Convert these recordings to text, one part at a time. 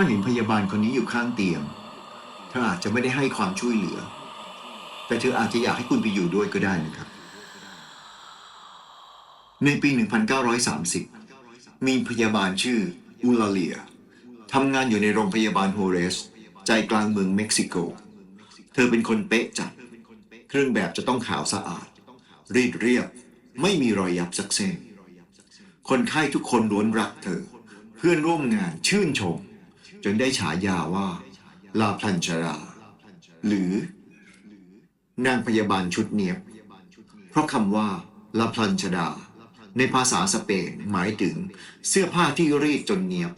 ถ้าเห็นพยาบาลคนนี้อยู่ข้างเตียงเธออาจจะไม่ได้ให้ความช่วยเหลือ แต่เธออาจจะอยากให้คุณไปอยู่ด้วยก็ได้นะครับ ในปี 1930 มีพยาบาลชื่ออูลาเลียทำงานอยู่ในโรงพยาบาลโฮเรส ใจกลางเมืองเม็กซิโก เธอเป็นคนเป๊ะจัด เครื่องแบบจะต้องขาวสะอาด รีดเรียบ ไม่มีรอยยับสักเส้นคนไข้ทุกคนล้วนรักเธอ เพื่อนร่วมงานชื่นชม จนได้ฉายาว่า ลาพลันชรา หรือ นางพยาบาลชุดเนียบ เพราะคำว่าลาพลันชดา ในภาษาสเปนหมายถึงเสื้อผ้าที่รีดจนเนียบ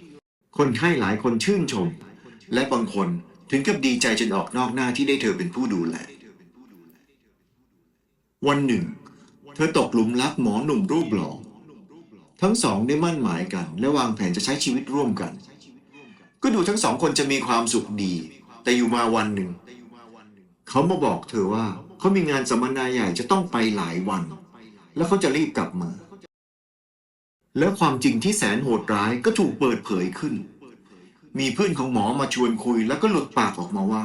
คนไข้หลายคนชื่นชม และบางคนถึงกับดีใจจนออกนอกหน้าที่ได้เธอเป็นผู้ดูแล วันหนึ่ง เธอตกหลุมรักหมอหนุ่มรูปหล่อทั้งสองได้มั่นหมายกัน และวางแผนจะใช้ชีวิตร่วมกัน ก็ดูทั้งสองคนจะมีความสุขดี แต่อยู่มาวันหนึ่ง เขามาบอกเธอว่า เขามีงานสัมมนาใหญ่จะต้องไปหลายวัน แล้วเขาจะรีบกลับมา แล้วความจริงที่แสนโหดร้ายก็ถูกเปิดเผยขึ้น มีเพื่อนของหมอมาชวนคุย แล้วก็หลุดปากออกมาว่า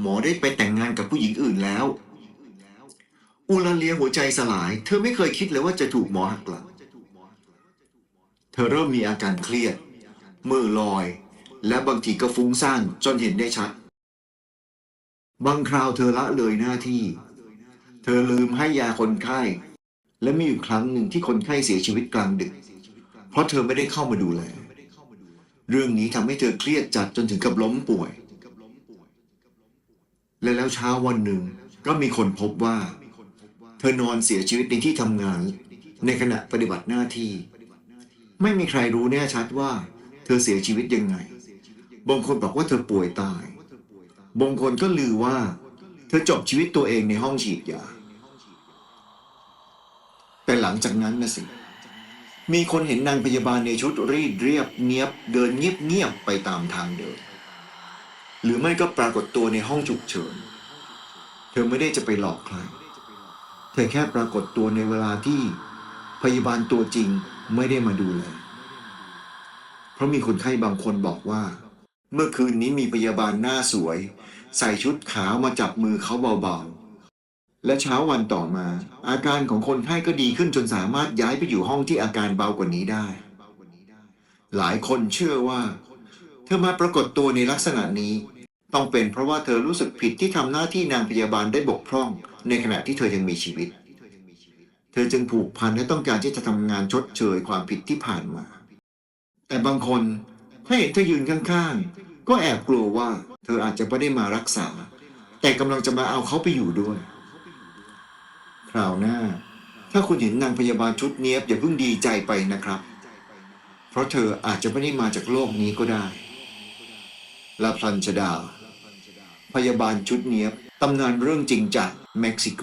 หมอได้ไปแต่งงานกับผู้หญิงอื่นแล้วอูลาเลียหัวใจสลาย เธอไม่เคยคิดเลยว่าจะถูกหมอหักหลังเธอเริ่มมีอาการเครียดมือลอย และบางทีก็ฟุ้งซ่านจนเห็นได้ชัด บางคราวเธอละเลยหน้าที่ เธอลืมให้ยาคนไข้ และมีอยู่ครั้งหนึ่งที่คนไข้เสียชีวิตกลางดึก เพราะเธอไม่ได้เข้ามาดูแล เรื่องนี้ทำให้เธอเครียดจัดจนถึงกับล้มป่วย และแล้วเช้าวันหนึ่งก็มีคนพบว่า เธอนอนเสียชีวิตในที่ทำงาน ในขณะปฏิบัติหน้าที่ ไม่มีใครรู้แน่ชัดว่า เธอเสียชีวิตยังไง บางคนบอกว่าเธอป่วยตาย บางคนก็ลือว่า เธอจบชีวิตตัวเองในห้องฉีดยา แต่หลังจากนั้นนะสิ มีคนเห็นนางพยาบาลในชุดรีดเรียบเนียบเดินเงียบๆไปตามทางเดิน หรือไม่ก็ปรากฏตัวในห้องฉุกเฉิน เธอไม่ได้จะไปหลอกใคร เธอแค่ปรากฏตัวในเวลาที่พยาบาลตัวจริงไม่ได้มาดูแลเพราะมีคนไข้บางคนบอกว่า เมื่อคืนนี้มีพยาบาลหน้าสวย ใส่ชุดขาวมาจับมือเขาเบาๆ และเช้าวันต่อมา อาการของคนไข้ก็ดีขึ้นจนสามารถย้ายไปอยู่ห้องที่อาการเบากว่านี้ได้ หลายคนเชื่อว่า เธอมาปรากฏตัวในลักษณะนี้ ต้องเป็นเพราะว่าเธอรู้สึกผิดที่ทำหน้าที่นางพยาบาลได้บกพร่อง ในขณะที่เธอยังมีชีวิต เธอจึงผูกพันและต้องการที่จะทำงานชดเชยความผิดที่ผ่านมา แต่บางคน ถ้าเห็นเธอยืนข้างๆ ก็แอบกลัวว่าเธออาจจะไม่ได้มารักษา แต่กำลังจะมาเอาเขาไปอยู่ด้วย คราวหน้า ถ้าคุณเห็นนางพยาบาลชุดเนี้ยบอย่าเพิ่งดีใจไปนะครับ เพราะเธออาจจะไม่ได้มาจากโลกนี้ก็ได้ลาพลันชดา พยาบาลชุดเนี้ยบตำนานเรื่องจริงจากเม็กซิโก